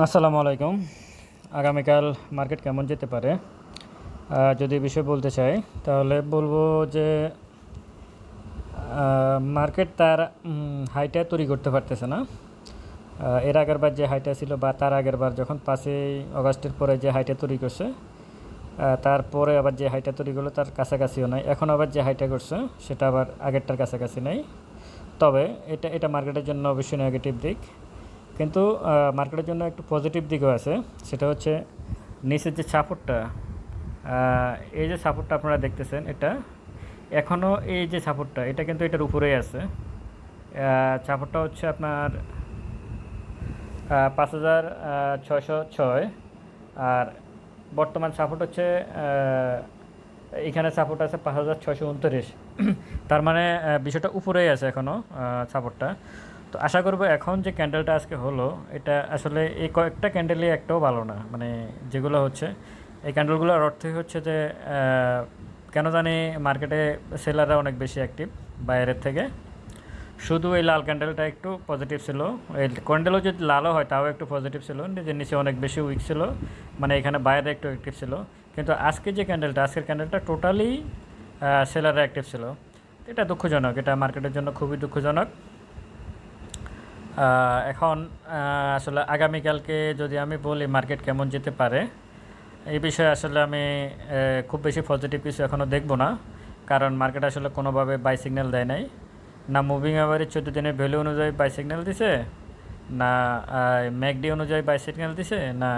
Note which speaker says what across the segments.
Speaker 1: আসসালামু আলাইকুম। আগামীকাল মার্কেট কেমন যেতে পারে? যদি বিষয়ে বলতে চাই, তাহলে বলব যে মার্কেট তার হাইটা তৈরি করতে পারতেছে না। এর আগের বার যে হাইটা ছিল বা তার আগের বার যখন পাঁচই অগাস্টের পরে যে হাইটা তৈরি করছে তারপরে আবার যে হাইটা তৈরি করল তার কাছাকাছিও নাই। এখন আবার যে হাইটা করছে, সেটা আবার আগেরটার কাছাকাছি নেই। তবে এটা এটা মার্কেটের জন্য অবশ্যই নেগেটিভ দিক। কিন্তু মার্কেটের জন্য একটু পজিটিভ দিকও আছে। সেটা হচ্ছে নিচের যে সাপোর্টটা এই যে সাপোর্টটা আপনারা দেখতেছেন, এটা এখনও এই যে সাপোর্টটা এটা কিন্তু এটার উপরেই আছে। সাপোর্টটা হচ্ছে আপনার পাঁচ হাজার ছয়শো ছয়। আর বর্তমান সাপোর্ট হচ্ছে এখানে সাপোর্ট আছে পাঁচ হাজার ছয়শো উনত্রিশ। তার মানে বিষয়টা উপরেই আছে এখনও সাপোর্টটা তো আশা করব এখন যে ক্যান্ডেলটা আজকে হলো, এটা আসলে এই কয়েকটা ক্যান্ডেলই একটাও ভালো না। মানে যেগুলো হচ্ছে, এই ক্যান্ডেলগুলোর অর্থই হচ্ছে যে কেন জানি মার্কেটে সেলাররা অনেক বেশি অ্যাক্টিভ বাইরের থেকে। শুধু এই লাল ক্যান্ডেলটা একটু পজিটিভ ছিল। এই ক্যান্ডেলও যদি লালও হয়, তাও একটু পজিটিভ ছিল। নিজের নিচে অনেক বেশি উইক ছিল মানে এখানে বাইরে একটু অ্যাক্টিভ ছিল। কিন্তু আজকে যে ক্যান্ডেলটা আজকের ক্যান্ডেলটা টোটালি সেলাররা অ্যাক্টিভ ছিল। এটা দুঃখজনক, এটা মার্কেটের জন্য খুবই দুঃখজনক। এখন আসলে আগামীকালকে যদি আমি বলি মার্কেট কেমন যেতে পারে, এই বিষয়ে আসলে আমি খুব বেশি পজিটিভ কিছু এখনও দেখব না। কারণ মার্কেট আসলে কোনোভাবে বাই সিগন্যাল দেয় নাই। না মুভিং অ্যাভারেজ চোদ্দ দিনের ভ্যালু অনুযায়ী বাই সিগন্যাল দিছে, না ম্যাকডি অনুযায়ী বাই সিগন্যাল দিছে, না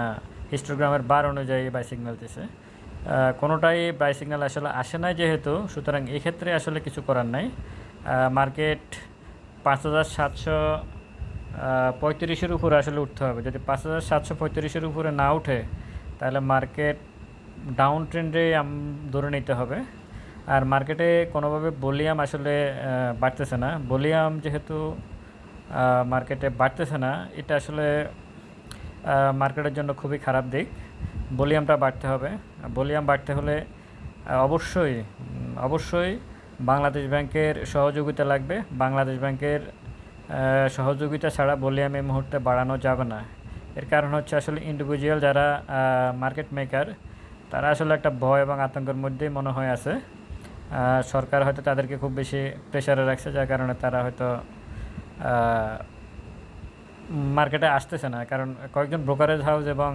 Speaker 1: হিস্টোগ্রামের বার অনুযায়ী বাই সিগন্যাল দিছে। কোনোটাই বাই সিগন্যাল আসলে আসে নাই যেহেতু, সুতরাং এক্ষেত্রে আসলে কিছু করার নাই। মার্কেট পাঁচ হাজার সাতশো পঁয়ত্রিশের উপরে আসলে উঠতে হবে। যদি পাঁচ হাজার সাতশো পঁয়ত্রিশের উপরে না উঠে, তাহলে মার্কেট ডাউন ট্রেন্ডে ধরে নিতে হবে। আর মার্কেটে কোনোভাবে ভলিউম আসলে বাড়তেছে না। ভলিউম যেহেতু মার্কেটে বাড়তেছে না, এটা আসলে মার্কেটের জন্য খুবই খারাপ দিক। ভলিউমটা বাড়তে হবে। ভলিউম বাড়তে হলে অবশ্যই অবশ্যই বাংলাদেশ ব্যাংকের সহযোগিতা লাগবে। বাংলাদেশ ব্যাংকের সহযোগিতা ছাড়া ভলিউম এই মুহূর্তে বাড়ানো যাবে না। এর কারণ হচ্ছে আসলে ইন্ডিভিজুয়াল যারা মার্কেট মেকার তারা আসলে একটা ভয় এবং আতঙ্কের মধ্যেই মনে হয় আছে। সরকার হয়তো তাদেরকে খুব বেশি প্রেশারে রাখছে, যার কারণে তারা হয়তো মার্কেটে আসতেছে না। কারণ কয়েকজন ব্রোকারেজ হাউস এবং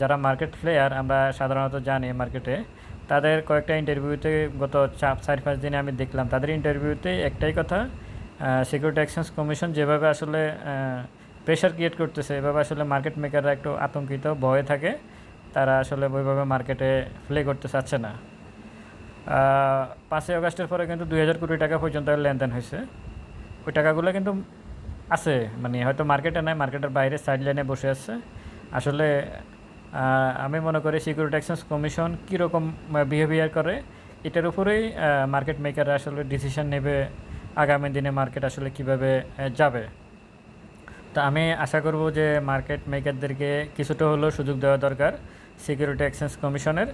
Speaker 1: যারা মার্কেট প্লেয়ার আমরা সাধারণত জানি মার্কেটে তাদের কয়েকটা ইন্টারভিউতে গত চার চার, পাঁচ দিনে আমি দেখলাম, তাদের ইন্টারভিউতে একটাই কথা সিকিউরিটি এক্সচেঞ্জ কমিশন যেভাবে আসলে প্রেশার ক্রিয়েট করতেছে, এভাবে আসলে মার্কেট মেকাররা একটু আতঙ্কিত, ভয়ে থাকে। তারা আসলে ওইভাবে মার্কেটে প্লে করতে চাচ্ছে না। পাঁচই আগস্টের পরে কিন্তু দুই হাজার কোটি টাকা পর্যন্ত লেনদেন হয়েছে। ওই টাকাগুলো কিন্তু আছে মানে হয়তো মার্কেটে নাই মার্কেটের বাইরে সাইড লাইনে বসে আছে। আসলে আমি মনে করি সিকিউরিটি এক্সচেঞ্জ কমিশন কীরকম বিহেভিয়ার করে, এটার উপরেই মার্কেট মেকাররা আসলে ডিসিশন নেবে আগামী দিনে মার্কেট আসলে কীভাবে যাবে? তা আমি আশা করব যে মার্কেট মেকারদেরকে কিছুটা হলেও সুযোগ দেওয়া দরকার সিকিউরিটি এক্সচেঞ্জ কমিশনের।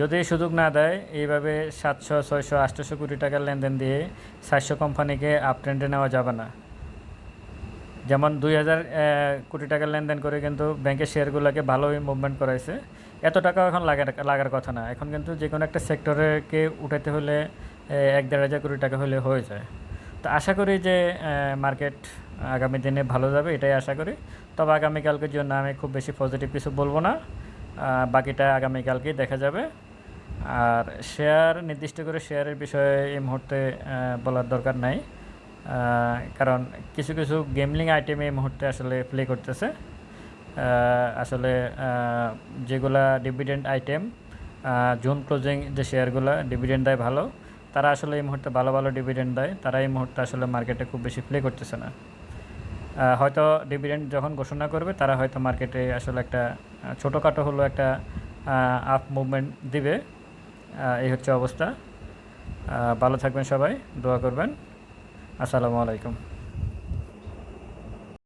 Speaker 1: যদি সুযোগ না দেয়, এইভাবে সাতশো, ছয়শো আটশোশো কোটি টাকার লেনদেন দিয়ে সাতশো কোম্পানিকে আপ ট্রেন্ডে নেওয়া যাবে না। যেমন দুই হাজার কোটি টাকার লেনদেন করে কিন্তু ব্যাংকের শেয়ারগুলোকে ভালোই মুভমেন্ট করাইছে। এত টাকা এখন লাগার লাগার কথা না। এখন কিন্তু যে কোনো একটা সেক্টরেকে উঠাতে হলে এক দেড় হাজার কোটি টাকা হলে হয়ে যায়। তো আশা করি যে মার্কেট আগামী দিনে ভালো যাবে, এটাই আশা করি। তবে আগামীকালকের জন্য আমি খুব বেশি পজিটিভ কিছু বলব না। বাকিটা আগামীকালকেই দেখা যাবে। আর শেয়ার নির্দিষ্ট করে শেয়ারের বিষয়ে এই মুহূর্তে বলার দরকার নাই। কারণ কিছু কিছু গেমলিং আইটেম এই মুহূর্তে আসলে প্লে করতেছে। আসলে যেগুলা ডিভিডেন্ড আইটেম জুন ক্লোজিং যে শেয়ারগুলো ডিভিডেন্ড দেয় ভালো। তারা আসলে এই মুহূর্তে ভালো ভালো ডিভিডেন্ড দেয়, তারা এই মুহূর্তে আসলে মার্কেটে খুব বেশি প্লে করতেছে না। হয়তো ডিভিডেন্ড যখন ঘোষণা করবে, তারা হয়তো মার্কেটে আসলে একটা ছোটোখাটো হলো একটা আপ মুভমেন্ট দিবে। এই হচ্ছে অবস্থা। ভালো থাকবেন সবাই, দোয়া করবেন। আসসালামু আলাইকুম।